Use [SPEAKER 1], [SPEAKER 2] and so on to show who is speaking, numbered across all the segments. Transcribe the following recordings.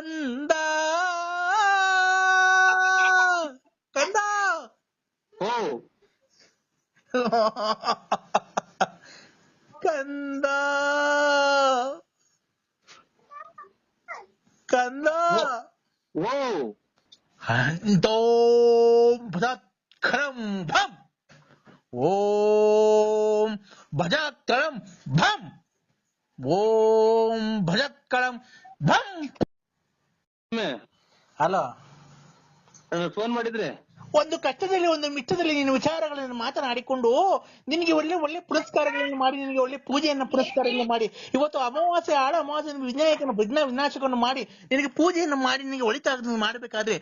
[SPEAKER 1] ಕಂದ ಕಂದ
[SPEAKER 2] ಓ
[SPEAKER 1] ಕಂದ ಕಂದ
[SPEAKER 2] ಓ
[SPEAKER 1] ಓಂ ಭಜತ್ಕರಂ ಭಂ ಓಂ ಭಜತ್ಕರಂ ಭಂ ಓಂ ಭಜತ್ಕರಂ ಭಂ ಹಲೋ.
[SPEAKER 2] ಫೋನ್ ಮಾಡಿದ್ರೆ?
[SPEAKER 1] ಒಂದು ಕಷ್ಟದಲ್ಲಿ ಒಂದು ಮಿಚ್ಚದಲ್ಲಿ ನಿನ್ನ ವಿಚಾರಗಳನ್ನು ಮಾತನಾಡಿಕೊಂಡು ನಿನಗೆ ಒಳ್ಳೆ ಒಳ್ಳೆ ಪುರಸ್ಕಾರಗಳನ್ನು ಮಾಡಿ ನಿನಗೆ ಒಳ್ಳೆ ಪೂಜೆಯನ್ನು ಪುರಸ್ಕಾರಗಳನ್ನು ಮಾಡಿ. ಇವತ್ತು ಅಮಾವಾಸ್ಯೆ ಆಳ ಅಮಾವಾಸ್ಯೆ ವಿನಾಯಕನ ವಿಘ್ನ ವಿನಾಶಕವನ್ನು ಮಾಡಿ ನಿನಗೆ ಪೂಜೆಯನ್ನು ಮಾಡಿ ನಿನಗೆ ಒಳಿತಾಗ ಮಾಡಬೇಕಾದ್ರೆ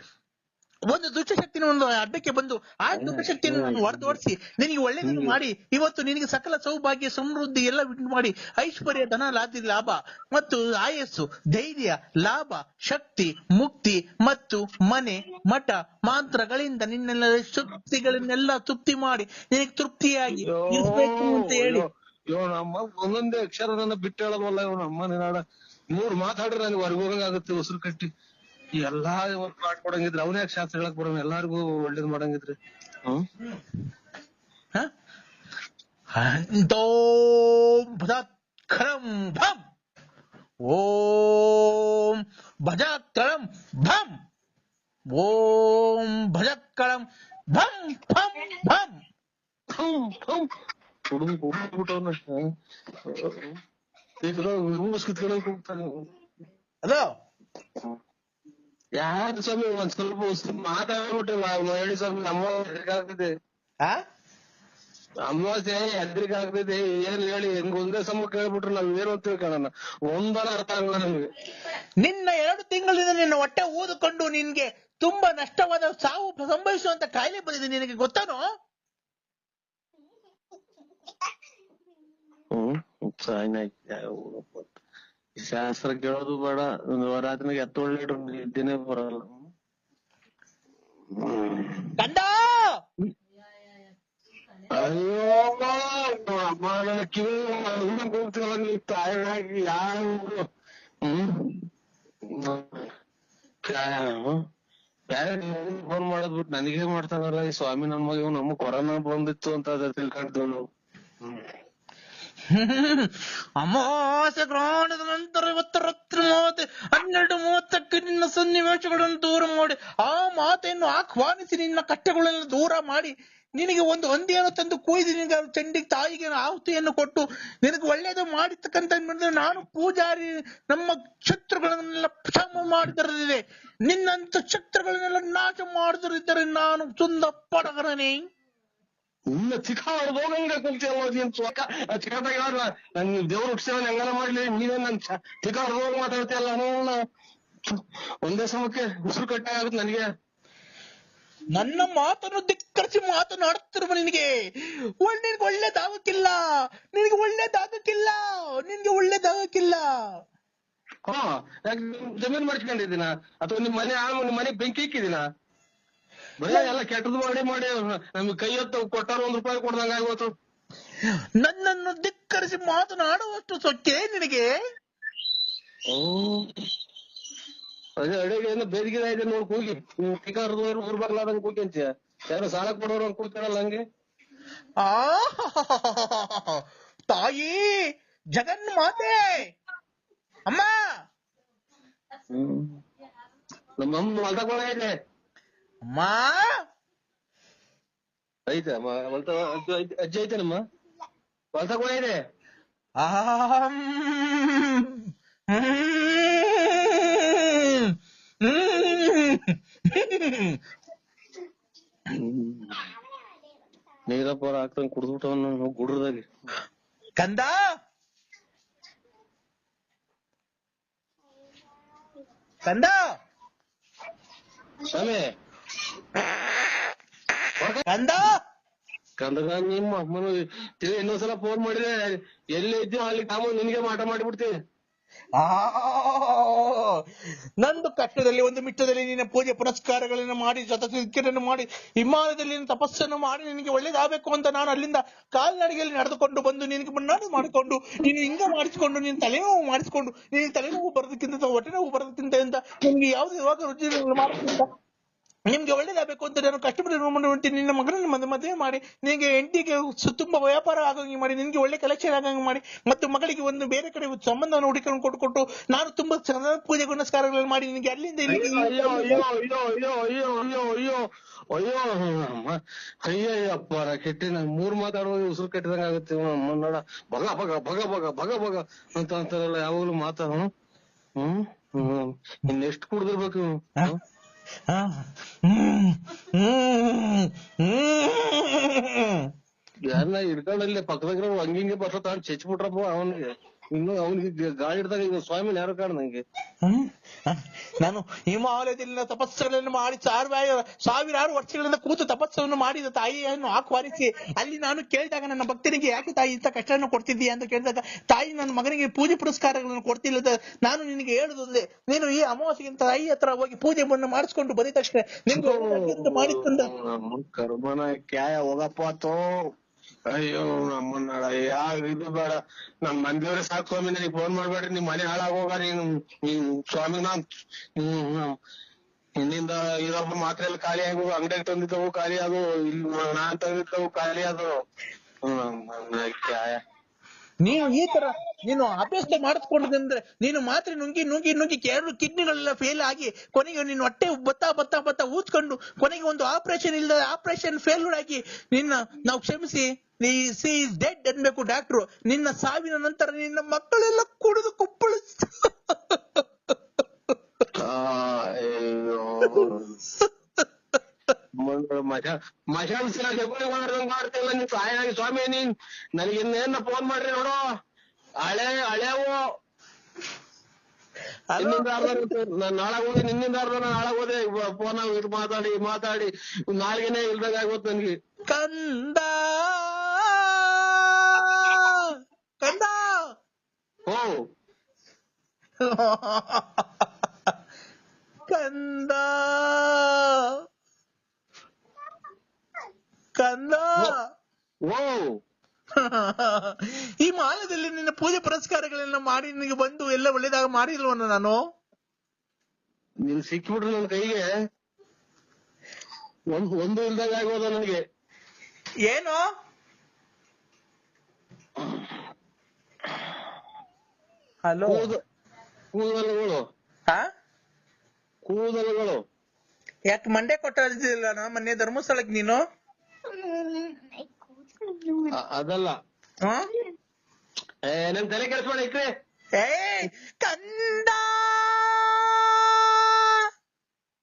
[SPEAKER 1] ಒಂದು ದುಷ್ಟಶಕ್ತಿನ ಒಂದು ಅಡ್ಡಕ್ಕೆ ಬಂದು ಆ ದುಷ್ಟಶಕ್ತಿಯನ್ನು ನಾನು ಹೊರತೋಡಿಸಿ ನಿನಗೆ ಒಳ್ಳೆಯದನ್ನು ಮಾಡಿ ಇವತ್ತು ನಿನಗೆ ಸಕಲ ಸೌಭಾಗ್ಯ ಸಮೃದ್ಧಿ ಎಲ್ಲ ಉಂಟು ಮಾಡಿ ಐಶ್ವರ್ಯ ಧನ ಲಾಭ ಲಾಭ ಮತ್ತು ಆಯಸ್ಸು ಧೈರ್ಯ ಲಾಭ ಶಕ್ತಿ ಮುಕ್ತಿ ಮತ್ತು ಮನೆ ಮಠ ಮಾತ್ರಗಳಿಂದ ನಿನ್ನೆಲ್ಲ ಶಕ್ತಿಗಳನ್ನೆಲ್ಲ ತೃಪ್ತಿ ಮಾಡಿ ನಿನಗೆ ತೃಪ್ತಿಯಾಗಿ ಇರ್ಬೇಕು ಅಂತ ಹೇಳಿ.
[SPEAKER 2] ಇವನಮ್ಮ ಒಂದೊಂದೇ ಅಕ್ಷರ ನನ್ನ ಬಿಟ್ಟು ಹೇಳೋದಲ್ಲ ಇವನಮ್ಮ ನೀನಾಡ ಮೂರ್ ಮಾತಾಡ್ರೆ ನನಗೆ ಹೊರಗೆ ಹೋಗಂಗಾಗುತ್ತೆ ಉಸಿರು ಕಟ್ಟಿ. ಎಲ್ಲಾ ಮಾಡ್ಕೊಡಂಗಿದ್ರೆ ಅವನೇ ಶಾಸ್ತ್ರ ಹೇಳಕ್ ಬರೋ ಎಲ್ಲಾರ್ಗು ಒಳ್ಳೇದ್ ಮಾಡಂಗಿದ್ರಿ ಹ್ಮ್
[SPEAKER 1] ಹ? ಓಂ ಭಜತ್ಕರಂ ಭಂ ಓಂ ಭಜತ್ಕರಂ ಭಂ ಓಂ ಭಜತ್ಕರಂ ಭಂ ಭಂ ಭಂ
[SPEAKER 2] ಥಮ್ ಹುಡುಗ ಹುಡುಗ್ಬಿಟ್ಟವ್ನ ಈಗ ರೂಮ್ಸ್ ಕಿತ್ಕೊಳಕ್ ಹೋಗ್ತಾನೆ
[SPEAKER 1] ಹಲೋ
[SPEAKER 2] ಯಾರು ಸ್ವಾಮಿ? ಒಂದ್ ಸ್ವಲ್ಪ ಉಸಿರು ಮಾತಾಡ್ಬಿಟ್ಟಿಲ್ಲ ಅವ್ನು ಹೇಳಿ ಸ್ವಾಮಿ ನಮ್ಮ ಹೆದರಿಕಾಗ್ತಿದೆ
[SPEAKER 1] ಆ
[SPEAKER 2] ಅಮಾವಾಸ್ಯೆ ಹೆದರಿಕೆ ಆಗ್ತಿದೆ ಏನ್ ಹೇಳಿ? ಹೆಂಗ್ ಒಂದೇ ಸಮ ಕೇಳ್ಬಿಟ್ರು ನಾವ್ ಏನು ಅಂತ ತಿಳ್ಕೊಳ್ಳೋಣ ಒಂದನ ಅರ್ಥ ಆಗಲ್ಲ ನಮ್ಗೆ.
[SPEAKER 1] ನಿನ್ನ ಎರಡು ತಿಂಗಳಿಂದ ನಿನ್ನ ಹೊಟ್ಟೆ ಊದುಕೊಂಡು ನಿನ್ಗೆ ತುಂಬಾ ನಷ್ಟವಾದ ಸಾವು ಸಂಭವಿಸುವಂತ ಕಾಯಿಲೆ ಬಂದಿದೆ ನಿನಗೆ ಗೊತ್ತಾನೋ?
[SPEAKER 2] ಹ್ಮ್ ಸಾಯ್ನಾಯ್ತು. ಶಾಸ್ತ್ರ ಕೇಳೋದು ಬೇಡ. ರಾತ್ರಿಗೆ ಎತ್ತೊಳ್ಳೆ ನಿದ್ದೆನೆ ಬರಲ್ಲ.
[SPEAKER 1] ಗಂಡ!
[SPEAKER 2] ಅಯ್ಯೋ ಅಮ್ಮ ನನ್ನ ಕಿವಿ ಹಿಂಗ್ ಕೂಗ್ತಿರಲ್ಲ ನೀವು ತಾಯಿಯಾಗಿ ಯಾರು? ಫೋನ್ ಮಾಡದ್ ಬಿಟ್ಟು ನನಗೆ ಮಾಡ್ತಾನಲ್ಲ ಈ ಸ್ವಾಮಿ ನನ್ ಮಗ ನಮ್ಮ ಕೊರೋನಾ ಬಂದಿತ್ತು ಅಂತ ಅದ ತಿಳ್ಕೊಂಡ್ವಿ ನಾವು
[SPEAKER 1] ಅಮಾವಾಸ್ಯ ಗ್ರಹಣದ ನಂತರ ಇವತ್ತು ರಾತ್ರಿ ಮೂವತ್ತು ಹನ್ನೆರಡು ಮೂವತ್ತಕ್ಕೆ ನಿನ್ನ ಸನ್ನಿವೇಶಗಳನ್ನು ದೂರ ಮಾಡಿ, ಆ ಮಾತೆಯನ್ನು ಆಹ್ವಾನಿಸಿ ನಿನ್ನ ಕಟ್ಟೆಗಳನ್ನು ದೂರ ಮಾಡಿ, ನಿನಗೆ ಒಂದು ಹಂದಿಯನ್ನು ತಂದು ಕುಯ್ದು, ನಿನಗೆ ಚಂಡಿ ತಾಯಿಗೆ ಆಹುತಿಯನ್ನು ಕೊಟ್ಟು, ನಿನಗೆ ಒಳ್ಳೇದು ಮಾಡಿರ್ತಕ್ಕಂಥ ನಾನು ಪೂಜಾರಿ, ನಮ್ಮ ಶತ್ರುಗಳನ್ನೆಲ್ಲ ಕ್ಷಮ ಮಾಡಿದರಿದೆ ನಿನ್ನಂತ ಶತ್ರುಗಳನ್ನೆಲ್ಲ ನಾಶ ಮಾಡಿದರಿದ್ದರೆ ನಾನು ಸುಂದ ಪಡಗರನೇ.
[SPEAKER 2] ಇಲ್ಲ ಚಿಕ್ಕ ಹೋಗಂಗ ಕುಂತಿಯಲ್ಲ ನೀನ್ ಸ್ವಕ ಚಿಕ್ಕದಾಗ ಯಾರು ನನ್ ದೇವ್ರ ಹುಟ್ಟಿಸಿದ ಹೆಂಗಾರ ಮಾಡ್ಲಿ ನೀವೇ ನನ್ ಚಿಕ್ಕ ಹೋಗಿ ಮಾತಾಡ್ತೀಯಲ್ಲ ಅವನ ಒಂದೇ ಸಮಕ್ಕೆ ಉಸಿರು ಕಟ್ಟ ಆಗುತ್ತೆ ನನಗೆ.
[SPEAKER 1] ನನ್ನ ಮಾತನ್ನು ದಿಕ್ಕರಿಸಿ ಮಾತನಾಡುತ್ತಿರುವ ನಿನಗೆ ಒಳ್ಳೆ ನಿನಗೆ ಒಳ್ಳೇದಾಗಕ್ಕಿಲ್ಲ ನಿನಗೆ ಒಳ್ಳೇದಾಗಕ್ಕಿಲ್ಲ ನಿನಗೆ ಒಳ್ಳೇದಾಗಕ್ಕಿಲ್ಲ
[SPEAKER 2] ಹಾ ಜಮೀನ್ ಮಾಡ್ಕೊಂಡಿದ್ದೀನ ಅಥವಾ ನಿಮ್ ಮನೆ ಆ ನಿಮ್ಮ ಮನೆ ಬೆಂಕಿ ಇಕ್ಕಿದೀನ ಬರೀ ಎಲ್ಲ ಕೆಟ್ಟದ್ದು ಮಾಡಿ ಮಾಡಿ ನಮ್ಗೆ ಕೈ ಹೊತ್ತು ಕೊಟ್ಟಾರ ಒಂದ್ ರೂಪಾಯಿ ಕೊಡ್ದಂಗ ಆಗೋತು
[SPEAKER 1] ನನ್ನನ್ನು ಧಿಕ್ಕರಿಸಿ ಮಾತನಾಡುವಷ್ಟು ಸೊಕ್ಕೆ ನಿನಗೆ?
[SPEAKER 2] ಓ. ಅದೇ ಅಡಿಗೆ ಏನೋ ಬೇದಿಗೆ ಇದೆ ನೋಡಿ ಕೂಗಿ. ನೀವು ಟಿಕಾರದವ್ರು ಊರ್ ಬರ್ಲಾದಂಗ್ ಕೂಗಿ ಅಂತೀಯ. ಯಾರು ಸಾಲ ಕೊಡೋರು ಅಂತ ಕೂತಾರಲ್ಲ ಹಂಗೆ.
[SPEAKER 1] ಆ ತಾಯಿ ಜಗನ್ಮಾತೆ. ಅಮ್ಮ.
[SPEAKER 2] ನಮ್ಮ ಅಮ್ಮ ಇದೆ. ಒಳಗೆ
[SPEAKER 1] ಅಮ್ಮ
[SPEAKER 2] ಐತೆ ಅಜ್ಜಿ ಐತೇನಮ್ಮ? ಹೊಲ್ತಾಗ ಇದೆ. ನೀರಪ್ಪ ಹಾಕ್ತಂಗ್ ಕುಡ್ದ್ಬಿಟ್ಟವನ್ನ ಗುಡ್ರದಾಗ.
[SPEAKER 1] ಕಂದ? ಕಂದ?
[SPEAKER 2] ಸ್ವಾಮಿ.
[SPEAKER 1] ಕಂದ
[SPEAKER 2] ಕಂದಗ ನಿಮ್ಮ ಅಮ್ಮನ ಇನ್ನೊಂದ್ಸಲ ಫೋನ್ ಮಾಡಿದ್ರೆ ಎಲ್ಲಿ ಇದ್ದೀವಿ ಅಲ್ಲಿ ಕಾಮ ನಿನ್ಗೆ ಮಾಟ ಮಾಡಿಬಿಡ್ತೀನಿ
[SPEAKER 1] ಆ ನಂದು ಕಷ್ಟದಲ್ಲಿ ಒಂದು ಮಿಟ್ಟದಲ್ಲಿ ನಿನ್ನ ಪೂಜೆ ಪುರಸ್ಕಾರಗಳನ್ನು ಮಾಡಿ ಜತಸಿಕ್ಕರನ್ನು ಮಾಡಿ ಹಿಮಾಲಯದಲ್ಲಿ ತಪಸ್ಸನ್ನು ಮಾಡಿ ನಿನಗೆ ಒಳ್ಳೇದಾಗಬೇಕು ಅಂತ ನಾನು ಅಲ್ಲಿಂದ ಕಾಲ್ನಡಿಗೆಯಲ್ಲಿ ನಡೆದುಕೊಂಡು ಬಂದು ನಿನಗೆ ಮುನ್ನಾಡು ಮಾಡಿಕೊಂಡು ನೀನು ಹಿಂಗ ಮಾಡಿಸಿಕೊಂಡು ನೀನು ತಲೆನೋವು ಮಾಡಿಸಿಕೊಂಡು ನೀನು ತಲೆನೋವು ಬರೋದಕ್ಕಿಂತ ಹೊಟ್ಟೆ ನೋವು ಬರೋದಕ್ಕಿಂತ ಅಂತ ನಿಮ್ಗೆ ಯಾವ್ದು ಯಾವಾಗ ರುಚಿ ಮಾಡೋದಕ್ಕಿಂತ ನಿಮ್ಗೆ ಒಳ್ಳೇದಾಗಬೇಕು ಅಂತ ನಾನು ಕಷ್ಟಪಟ್ಟು ನಿನ್ನ ಮಗನನ್ನು ಮದುವೆ ಮದುವೆ ಮಾಡಿ ನಿಮಗೆ ಎಂಟಿಗೆ ತುಂಬ ವ್ಯಾಪಾರ ಆಗಂಗೆ ಮಾಡಿ ನಿನಗೆ ಒಳ್ಳೆ ಕಲೆಕ್ಷನ್ ಆಗಂಗೆ ಮಾಡಿ ಮತ್ತು ಮಗಳಿಗೆ ಒಂದು ಬೇರೆ ಕಡೆ ಸಂಬಂಧವನ್ನು ಹುಡುಕೊಂಡು ಕೊಟ್ಕೊಟ್ಟು ನಾನು ತುಂಬಾ ಚಂದ ಪೂಜೆ ಗುಣಸ್ಕಾರಗಳನ್ನು ಮಾಡಿ ನಿನಗೆ ಅಲ್ಲಿಂದ ಇಲ್ಲಿಗೆ
[SPEAKER 2] ಅಯ್ಯೋ ಅಯ್ಯಯ್ಯಪ್ಪ ಕೆಟ್ಟಿ ನಾನು ಮೂರ್ ಮಾತಾಡುವ ಉಸಿರು ಕೆಟ್ಟದಂಗ ಆಗುತ್ತೆ ಬಗ ಬಗ ಬಗ ಬಗ ಬಗ ಬಗ ಅಂತ ಅಂತಾರಲ್ಲ ಯಾವಾಗಲೂ ಮಾತಾಡೋಣ. ಹ್ಮ್? ಇನ್ನೆಷ್ಟು ಕುಡ್ದಿರ್ಬೇಕು ಎಲ್ಲ ಹಿಡ್ಕೊಂಡಲ್ಲೇ ಪಕ್ಕದಾಗ ಹಂಗಿಂಗೆ ಬರ್ಲತ್ತಾನ ಚಚ್ಬಿಟ್ರಪ್ಪ ಅವನಿಗೆ. ಇನ್ನು ಅವನಿಗೆ ಗಾಳಿ ಹಿಡ್ದಾಗ ಇವ ಸ್ವಾಮಿ ಯಾರು ಕಾಣ ನಂಗೆ?
[SPEAKER 1] ನಾನು ಹಿಮಾಲಯದಲ್ಲಿನ ತಪಸ್ಸುಗಳನ್ನು ಮಾಡಿ ಸಾವಿರ ಸಾವಿರಾರು ವರ್ಷಗಳಿಂದ ಕೂತು ತಪಸ್ಸನ್ನು ಮಾಡಿದ ತಾಯಿಯನ್ನು ಆಹ್ವಾನಿಸಿ ಅಲ್ಲಿ ನಾನು ಕೇಳಿದಾಗ ನನ್ನ ಭಕ್ತನಿಗೆ ಯಾಕೆ ತಾಯಿ ಇಂಥ ಕಷ್ಟವನ್ನು ಕೊಡ್ತಿದ್ದೀಯಾ? ಅಂತ ಕೇಳಿದಾಗ ತಾಯಿ ನನ್ನ ಮಗನಿಗೆ ಪೂಜೆ ಪುರಸ್ಕಾರಗಳನ್ನು ಕೊಡ್ತಿಲ್ಲ ನಾನು ನಿನಗೆ ಹೇಳುದಂದ್ರೆ ನೀನು ಈ ಅಮಾವಾಸ್ಯೆಗಿಂತ ತಾಯಿ ಹತ್ರ ಹೋಗಿ ಪೂಜೆ ಮಣ್ಣು ಮಾಡಿಸ್ಕೊಂಡು ಬಂದ ತಕ್ಷಣ ನಿಮ್ಗೆ ಮಾಡಿಕೊಂಡ
[SPEAKER 2] ಕರ್ಮನ ಕ್ಯಾಯ ಹೋಗಪ್ಪ ಅಯ್ಯೋ, ನಮ್ಮನ್ನ ಯಾವ ಇದು ಬೇಡ. ನಮ್ ಮಂದಿಯವ್ರೆ ಸಾಕು ಸ್ವಾಮಿ ನನಗೆ ಫೋನ್ ಮಾಡ್ಬೇಡ್ರಿ. ನಿಮ್ ಮನೆ ಹಾಳಾಗೋಗ, ನೀನು, ನೀನ್ ಸ್ವಾಮಿ ನಾನ್, ಹ್ಮ್ ಇನ್ನಿಂದ ಇದೊಬ್ಬ ಮಾತ್ರ ಎಲ್ಲ ಖಾಲಿ ಆಗು, ಅಂಗಡಿಗೆ ತಂದಿದ್ದವು ಖಾಲಿ ಅದು ಇಲ್ಲಿ ನಾನ್ ತಂದಿದ್ದವು ಖಾಲಿ ಅದು ಕ್ಯಾಯ
[SPEAKER 1] ಈ ತರ ನೀನು ಅಭ್ಯಾಸ ಮಾಡಿಸ್ಕೊಂಡ್ರೆ ನೀನು ಮಾತ್ರ ನುಂಗಿ ನುಂಗಿ ನುಂಗಿ ಎರಡು ಕಿಡ್ನಿಗಳೆಲ್ಲ ಫೇಲ್ ಆಗಿ ಕೊನೆಗೆ ನೀನು ಹೊಟ್ಟೆ ಬತ್ತಾ ಬತ್ತಾ ಬತ್ತಾ ಊದ್ಕೊಂಡು ಕೊನೆಗೆ ಒಂದು ಆಪರೇಷನ್ ಇಲ್ಲದ ಆಪರೇಷನ್ ಫೇಲ್ ಆಗಿ ನಿನ್ನ ನಾವು ಕ್ಷಮಿಸಿ ಸಿ ಇಸ್ ಡೆಡ್ ಅನ್ಬೇಕು ಡಾಕ್ಟ್ರು ನಿನ್ನ ಸಾವಿನ ನಂತರ ನಿನ್ನ ಮಕ್ಕಳೆಲ್ಲ ಕುಡಿದು ಕುಪ್ಪಳ
[SPEAKER 2] ಮಜಾ ಮಜಾ ಮಾಡ್ದಂಗ್ ಮಾಡ್ತಿಲ್ಲ ನೀನ್ ಸಾಯಾಗಿ ಸ್ವಾಮಿ, ನೀನ್ ನನಗೆ ಇನ್ನೇನ ಫೋನ್ ಮಾಡ್ರಿ ನೋಡು. ಹಳೆ ಹಳೆವು. ನಿನ್ನಿಂದ ನಾನು ನಾಳೆ ಹೋದೆ ನಿನ್ನಿಂದ ಅರ್ಧ ನಾನು ನಾಳಾಗ ಹೋದೆ ಫೋನ್ ಇದು ಮಾತಾಡಿ ಮಾತಾಡಿ ನಾಲ್ಗೆನೆ ಇಲ್ದಾಗ ಆಗೋತ್ ನನ್ಗೆ.
[SPEAKER 1] ಕಂದ! ಕಂದ!
[SPEAKER 2] ಓ
[SPEAKER 1] ಕಂದ! ಕಂದ!
[SPEAKER 2] ಓ
[SPEAKER 1] ಪೂಜೆ ಪುರಸ್ಕಾರಗಳೆಲ್ಲ ಮಾಡಿ ನಿಮಗೆ ಬಂದು ಎಲ್ಲ ಒಳ್ಳೇದಾಗ ಮಾಡಿಲ್ವನ ನಾನು?
[SPEAKER 2] ನೀನ್ ಸಿಕ್ಕಿಬಿಟ್ರು ನನ್ನ ಕೈಗೆ. ಒಂದ್ ಒಂದು ಇಲ್ದಾಗ ಆಗೋದ ನನಗೆ?
[SPEAKER 1] ಏನು? ಹಲೋ?
[SPEAKER 2] ಕೂದ ಕೂದಲುಗಳು.
[SPEAKER 1] ಹಾ?
[SPEAKER 2] ಕೂದಲುಗಳು.
[SPEAKER 1] ಯಾಕೆ ಮಂಡೆ ಕೊಟ್ಟಿಲ್ಲ ಮೊನ್ನೆ ಧರ್ಮಸ್ಥಳಕ್ಕೆ ನೀನು?
[SPEAKER 2] ಅ- ಅದಲ್ಲ.
[SPEAKER 1] ಹಾ?
[SPEAKER 2] ನನ್ ತಲೆ ಕೆಲಸ ಮಾಡಿ ಇಕ್ರೆ.
[SPEAKER 1] ಏ ಕಂದ!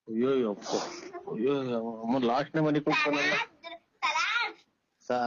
[SPEAKER 2] ಅಯ್ಯೋ ಅಪ್ಪ. ಅಯ್ಯೋ ಅಮ್ಮ ಲಾಸ್ಟ್ನೇ ಮನೆ ಕೂತ್ಕೊಂಡಲ್ಲ ಸಾ